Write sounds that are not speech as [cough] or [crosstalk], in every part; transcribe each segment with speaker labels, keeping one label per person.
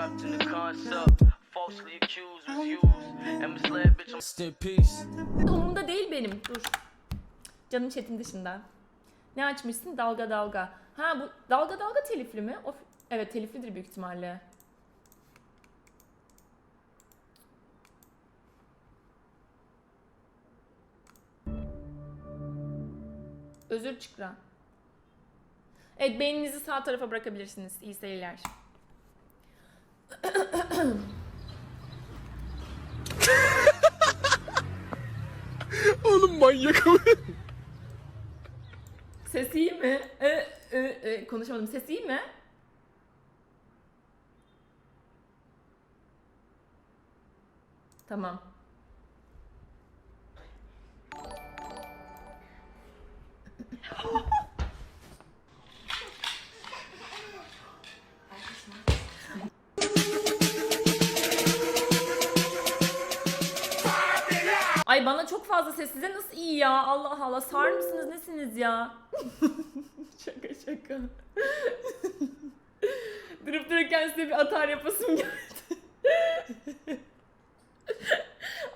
Speaker 1: trapped in the concept. Falsely accused, was used, and misled, bitch. I'm
Speaker 2: Rest in peace.
Speaker 3: Umurumda değil benim. Dur. Canım chatin dışında. Ne açmışsın? Dalga dalga. Ha bu dalga dalga telifli mi? Of, evet teliflidir büyük ihtimalle. Özür çıkra. Evet beyninizi sağ tarafa bırakabilirsiniz. İyi seyirler.
Speaker 2: Oğlum manyak ama.
Speaker 3: Ses iyi mi? E, e, e, konuşamadım. Ses iyi mi? Tamam. Fazla ses size nasıl iyi ya? Allah Allah sar mısınız nesiniz ya? [laughs] şaka şaka. [laughs] Durup dururken size bir atar yapasım geldi. [laughs]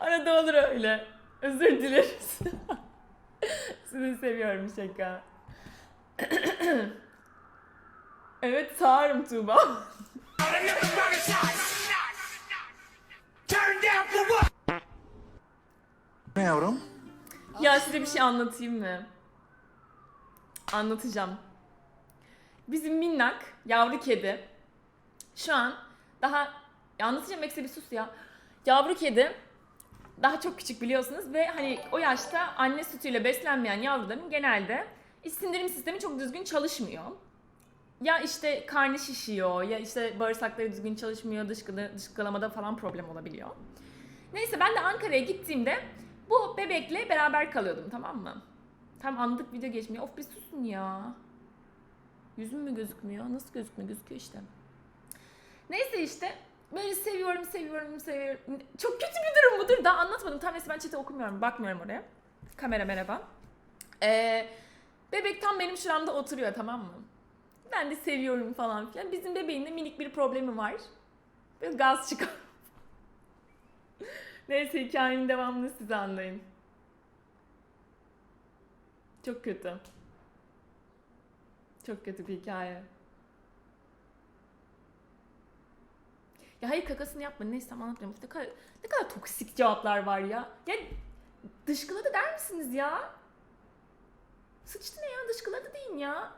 Speaker 3: Arada olur öyle. Özür dileriz. Sizi seviyorum şaka. [clears throat] evet sağırım Tuğba.
Speaker 4: Ne yavrum?
Speaker 3: Ya size bir şey anlatayım mı? Anlatacağım. Bizim minnak yavru kedi şu an daha ya anlatacağım Ekse bir sus ya. Yavru kedi daha çok küçük biliyorsunuz ve hani o yaşta anne sütüyle beslenmeyen yavruların genelde sindirim sistemi çok düzgün çalışmıyor. Ya işte karnı şişiyor ya işte bağırsakları düzgün çalışmıyor dışkıda, dışkılamada falan problem olabiliyor. Neyse ben de Ankara'ya gittiğimde bu bebekle beraber kalıyordum tamam mı? Tam anlık video geçmiyor. Of bir susun ya. Yüzüm mü gözükmüyor? Nasıl gözükmüyor? Gözüküyor işte. Neyse işte böyle seviyorum, seviyorum, seviyorum. Çok kötü bir durum bu. Dur daha anlatmadım. Tam neyse ben chat'i okumuyorum. Bakmıyorum oraya. Kamera merhaba. Ee, bebek tam benim şuramda oturuyor tamam mı? Ben de seviyorum falan filan. Bizim bebeğin de minik bir problemi var. Böyle gaz çıkar. Neyse hikayenin devamını siz anlayın. Çok kötü. Çok kötü bir hikaye. Ya hayır kakasını yapma. Neyse tamam anlatmayayım. Ne kadar, ne kadar toksik cevaplar var ya. Ya dışkıladı der misiniz ya? Sıçtı ne ya? Dışkıladı deyin ya.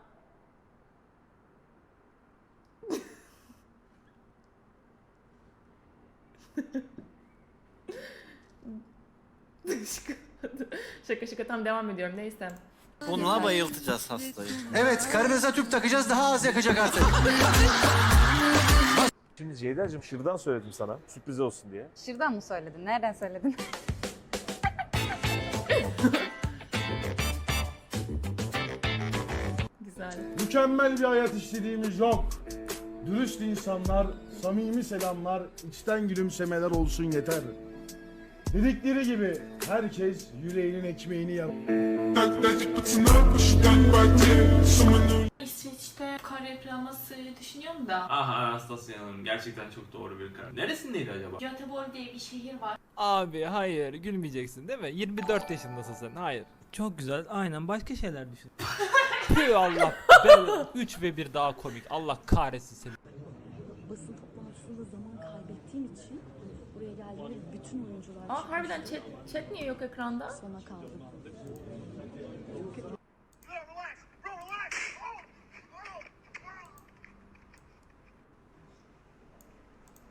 Speaker 3: [laughs] Dışkıladı. Şaka şaka tam devam ediyorum. Neyse.
Speaker 5: Bununla bayıltacağız hastayı.
Speaker 4: Evet, karınıza tüp takacağız daha az yakacak artık. [laughs]
Speaker 6: Şimdi Ceyda'cığım şırdan söyledim sana sürpriz olsun diye.
Speaker 7: Şırdan mı söyledin? Nereden söyledin? [laughs]
Speaker 3: Güzel.
Speaker 8: Mükemmel bir hayat istediğimiz yok. Dürüst insanlar, samimi selamlar, içten gülümsemeler olsun yeter. Dedikleri gibi herkes yüreğinin ekmeğini yer.
Speaker 9: İsveç'te kar yağması düşünüyorum da.
Speaker 10: Aha Anastasia Hanım gerçekten çok doğru bir karar. Neresindeydi acaba?
Speaker 9: Göteborg diye bir şehir var.
Speaker 2: Abi hayır gülmeyeceksin değil mi? 24 yaşındasın sen. Hayır. Çok güzel. Aynen başka şeyler düşün. Tüh Allah. 3 ve 1 daha komik. Allah kahretsin seni.
Speaker 11: basın bütün oyuncular
Speaker 3: Aa harbiden chat, chat niye yok ekranda?
Speaker 11: sona kaldı.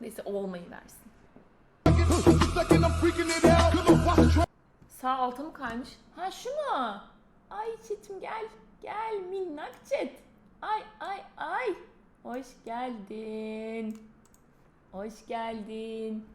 Speaker 3: Neyse o olmayı versin. Sağ alta mı kaymış? Ha şu mu? Ay chatim gel. Gel minnak chat. Ay ay ay. Hoş geldin. Hoş geldin.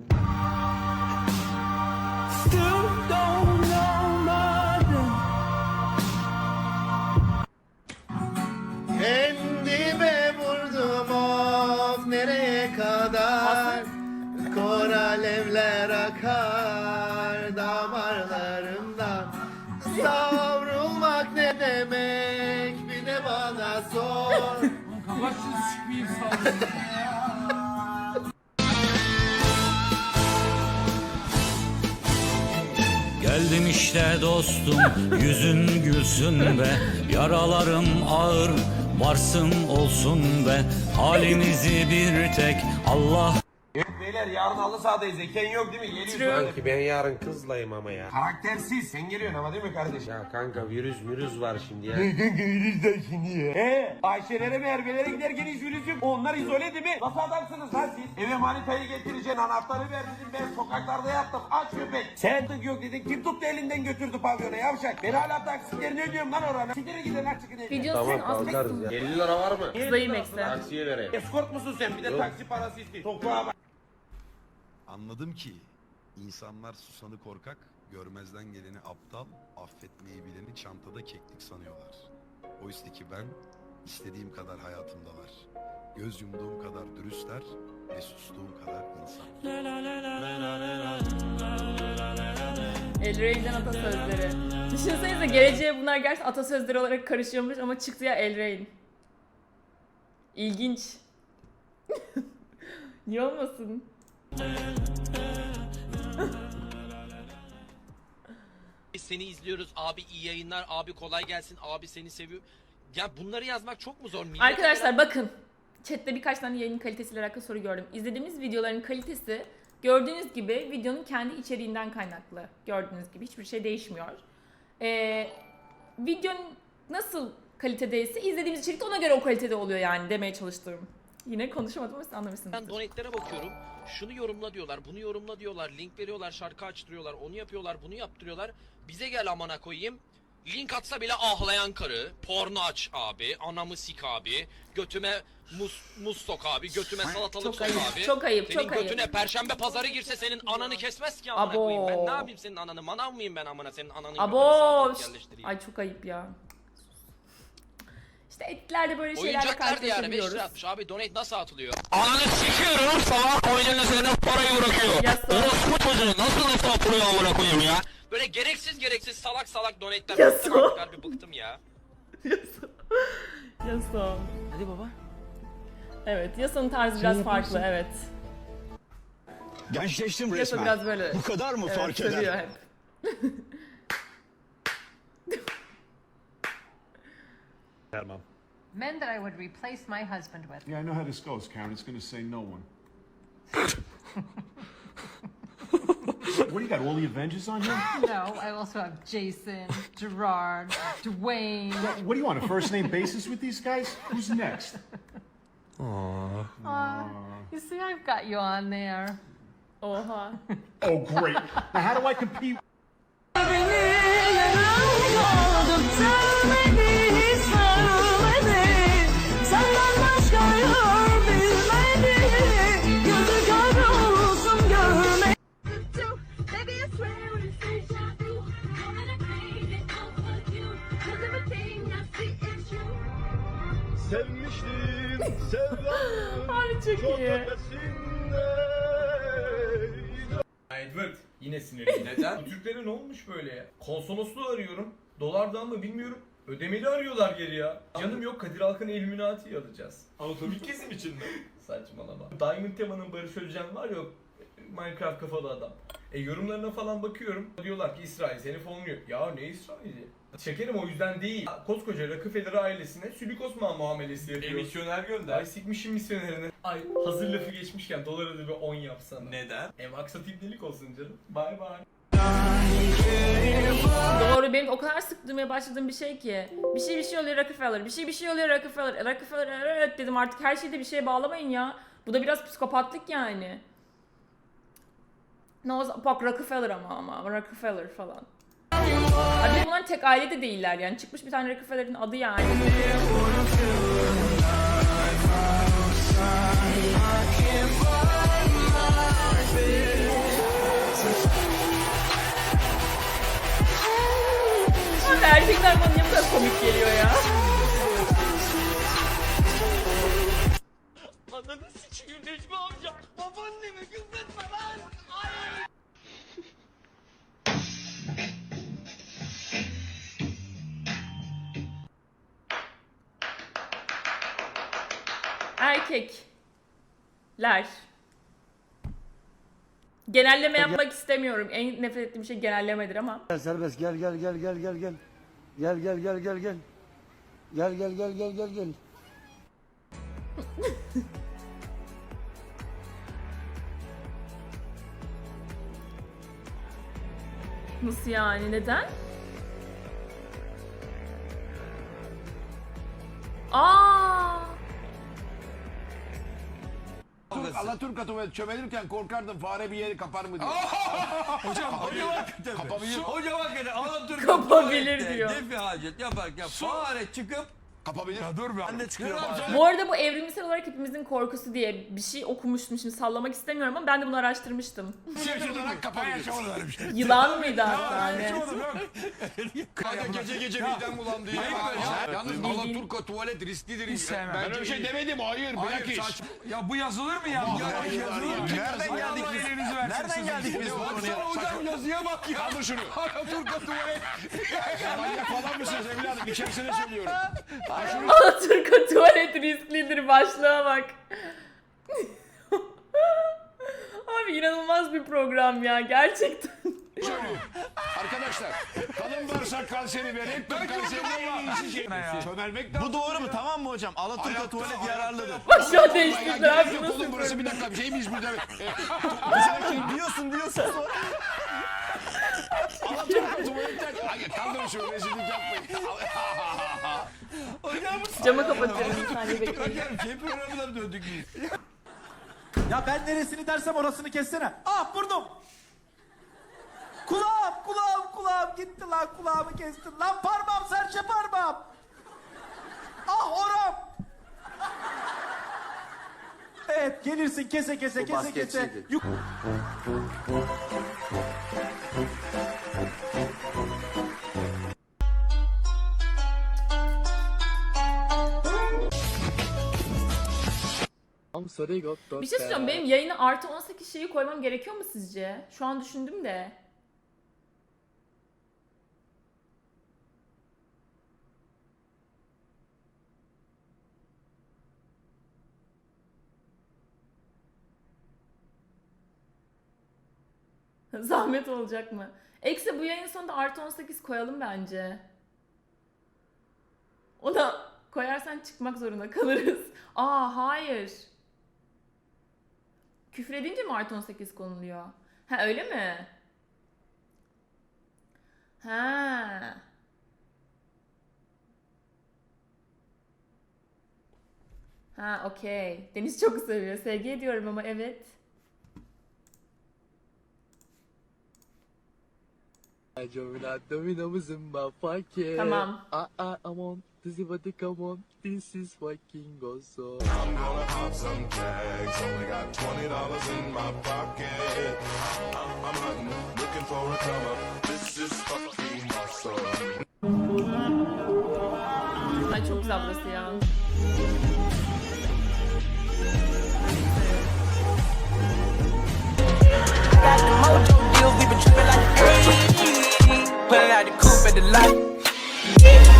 Speaker 1: Geldim işte dostum yüzün gülsün be. Yaralarım ağır varsın olsun be. Halimizi bir tek Allah
Speaker 5: Beyler yarın halı sahadayız Eken yok değil mi? Geliyoruz
Speaker 3: True.
Speaker 5: ben yarın kızlayım ama ya Karaktersiz sen geliyorsun ama değil mi kardeşim? Ya kanka virüs virüs var şimdi ya Kanka virüs de şimdi ya He Ayşelere Merve'lere giderken hiç virüs yok onlar izole değil mi? Nasıl adamsınız lan siz? Eve manitayı getireceksin anahtarı ver dedim ben sokaklarda yattım aç köpek Sen tık yok dedin kim tuttu elinden götürdü pavyona yavşak Ben hala taksitlerini ödüyorum lan oranı Siktirin gidin aç çıkın evden.
Speaker 3: Videonun aslında
Speaker 5: 50 lira var mı?
Speaker 3: Kızlayım ekse.
Speaker 5: Taksiye vereyim. Eskort musun sen? Bir de taksi parası istiyor. Toprağa bak.
Speaker 4: Anladım ki insanlar susanı korkak, görmezden geleni aptal, affetmeyi bileni çantada keklik sanıyorlar. Oysa ki ben istediğim kadar hayatımda var. Göz yumduğum kadar dürüstler ve sustuğum kadar insan.
Speaker 3: El Rey'den atasözleri. Düşünsenize geleceğe bunlar gerçekten atasözleri olarak karışıyormuş ama çıktı ya El Rey'in. İlginç. Niye olmasın?
Speaker 1: Seni izliyoruz abi iyi yayınlar abi kolay gelsin abi seni seviyorum Ya bunları yazmak çok mu zor? Millete
Speaker 3: Arkadaşlar bakın. Chatte birkaç tane yayının kalitesiyle alakalı soru gördüm. İzlediğimiz videoların kalitesi gördüğünüz gibi videonun kendi içeriğinden kaynaklı. Gördüğünüz gibi hiçbir şey değişmiyor. Ee, videonun nasıl kalitedeyse izlediğimiz içerik de ona göre o kalitede oluyor yani demeye çalıştım. Yine konuşamadım ama siz
Speaker 1: Ben
Speaker 3: anlamışsınızdır.
Speaker 1: donetlere bakıyorum. Şunu yorumla diyorlar, bunu yorumla diyorlar, link veriyorlar, şarkı açtırıyorlar, onu yapıyorlar, bunu yaptırıyorlar. Bize gel amana koyayım. Link atsa bile ahlayan karı, porno aç abi, anamı sik abi, götüme muz, muz sok abi, götüme salatalık
Speaker 3: Çok
Speaker 1: sok
Speaker 3: ayıp,
Speaker 1: abi.
Speaker 3: çok ayıp,
Speaker 1: senin
Speaker 3: çok ayıp.
Speaker 1: götüne perşembe pazarı girse senin ananı kesmez ki amana
Speaker 3: Abo.
Speaker 1: koyayım. Ben ne yapayım senin ananı? Manav mıyım ben amana senin götüne
Speaker 3: Abo! Ay çok ayıp ya. İşte editlerde böyle şeylerle
Speaker 1: Oyuncaklar diyarı 5
Speaker 3: karşılaşabiliyoruz.
Speaker 1: lira atmış abi donate nasıl atılıyor? Ananı sikiyorum salak oyunun üzerine parayı bırakıyor.
Speaker 3: Yasa.
Speaker 1: Orospu çocuğu nasıl nasıl atılıyor amına koyayım ya? Böyle gereksiz gereksiz salak salak donate'ler
Speaker 3: Yasa.
Speaker 1: bıktım artık harbi bıktım ya.
Speaker 3: Yasa.
Speaker 1: Hadi baba.
Speaker 3: Evet, Yasa'nın tarzı biraz farklı, evet.
Speaker 4: Gençleştim
Speaker 3: Yasa biraz böyle...
Speaker 4: Bu kadar mı
Speaker 3: Evet, sövüyor hep. [laughs]
Speaker 6: Vermem.
Speaker 11: Men that I would replace my husband with.
Speaker 8: Yeah, I know how this goes, Karen. It's gonna say no one. [laughs] what do you got? All the Avengers on here?
Speaker 11: No, I also have Jason, Gerard, Dwayne.
Speaker 8: What do you want? A first name basis with these guys? Who's next? Aww.
Speaker 11: Aw, you see, I've got you on there.
Speaker 3: Oha.
Speaker 8: Oh, great. Now, how do I compete?
Speaker 5: Sevmiştim [laughs] sevdanın
Speaker 3: Abi çok iyi.
Speaker 10: Edward yine sinirliyim. Neden? [laughs] Bu Türklere ne olmuş böyle ya? Konsolosluğu arıyorum. Dolardan mı bilmiyorum. Ödemeli arıyorlar geri ya. Canım yok Kadir Alkan Illuminati'yi alacağız. Anatomik kesim için mi? [laughs] Saçmalama. Diamond Tema'nın Barış Özcan var ya o Minecraft kafalı adam. E yorumlarına falan bakıyorum. Diyorlar ki İsrail seni fonluyor. Ya ne İsrail'i? Şekerim o yüzden değil. Koskoca Rockefeller ailesine Sübik Osman muamelesi yapıyor.
Speaker 2: Emisyoner gönder.
Speaker 10: Ay sikmişim misyonerini. Ay hazır lafı geçmişken dolara da bir 10 yapsana.
Speaker 2: Neden?
Speaker 10: E maksat ibnelik olsun canım. Bay bay.
Speaker 3: Doğru benim o kadar sık duymaya başladığım bir şey ki. Bir şey bir şey oluyor Rockefeller, bir şey bir şey oluyor Rockefeller. Rockefeller evet dedim artık her şeyde bir şeye bağlamayın ya. Bu da biraz psikopatlık yani. Ne o bak Rockefeller ama ama Rockefeller falan. Abi bunlar tek aile de değiller yani. Çıkmış bir tane Rockefeller'in adı yani. Abi erkekler bana bu kadar komik geliyor ya?
Speaker 1: Ananı sikeyim Necmi amca. Babaanneme kızletme.
Speaker 3: Erkekler. Genelleme yapmak istemiyorum. En nefret ettiğim şey genellemedir ama.
Speaker 8: Serbest gel gel gel gel gel gel. Gel gel gel gel gel. Gel gel gel gel gel gel.
Speaker 3: Nasıl yani? Neden?
Speaker 5: Alaturka tuvalet çömelirken korkardım fare bir yeri kapar mı diye. [laughs]
Speaker 10: Hocam hocam hakikaten.
Speaker 5: Kapabilir.
Speaker 10: Hocam hakikaten Alaturka
Speaker 3: Kapabilir
Speaker 10: tuvalette
Speaker 3: diyor.
Speaker 10: Defi hacet yaparken fare çıkıp
Speaker 5: Kapabilir.
Speaker 10: dur be anne çıkıyor bazen.
Speaker 3: Bu arada bu evrimsel olarak hepimizin korkusu diye bir şey okumuştum. Şimdi sallamak istemiyorum ama ben de bunu araştırmıştım.
Speaker 5: Yaşanarak kapabilir.
Speaker 3: Yılan mıydı hatta hani?
Speaker 5: Kanka gece gece midem bulandı ya. Yalnız Alaturka tuvalet risklidir. Hiç
Speaker 10: sevmem.
Speaker 5: Ben öyle bir şey demedim. Hayır. Bilakis.
Speaker 10: Ya bu yazılır mı ya?
Speaker 5: Ya,
Speaker 10: Ya, yazılır mı?
Speaker 5: Nereden geldik
Speaker 10: Allah
Speaker 5: biz?
Speaker 10: elinizi versin
Speaker 5: Nereden
Speaker 10: sizin.
Speaker 5: geldik biz bu konuya? Hocam yazıya bak ya. Kaldır şunu. Alaturka tuvalet. Manyak falan mısınız evladım? İçerisine söylüyorum.
Speaker 3: Alaturka tuvalet risklidir başlığa bak. [laughs] Abi inanılmaz bir program ya gerçekten.
Speaker 5: Arkadaşlar kalın bağırsak kanseri ve rektum şey. Çömelmek lazım.
Speaker 6: Bu doğru mu? Tamam mı hocam? Alaturka tuvalet yararlıdır.
Speaker 5: yap.
Speaker 3: Başlığa değiştirdiler abi nasıl
Speaker 5: oğlum burası bir dakika bir şey miyiz burada?
Speaker 6: diyorsun diyorsun sonra. [laughs]
Speaker 5: Tuvaletten. Hayır kaldırın şu rezillik yapmayın.
Speaker 3: Camı kapatıyorum bir saniye bekleyin.
Speaker 10: Hocam şey programına mı döndük biz?
Speaker 6: Ya ben neresini dersem orasını kessene. Ah burnum. Kulağım kulağım kulağım gitti lan kulağımı kestin lan parmağım serçe parmağım. Ah oram. Evet gelirsin kese kese kese kese. Yuk-
Speaker 3: Bir şey söyleyeceğim benim yayına artı 18 şeyi koymam gerekiyor mu sizce? Şu an düşündüm de. [laughs] Zahmet olacak mı? Eksi bu yayın sonunda artı 18 koyalım bence. Ona koyarsan çıkmak zorunda kalırız. [laughs] Aa hayır. Küfür edince mi artı 18 konuluyor? Ha öyle mi? Ha. Ha okey. Deniz çok seviyor. Sevgi ediyorum ama evet. Tamam. Ay çok güzel burası ya.
Speaker 12: Put it out the coupe the light.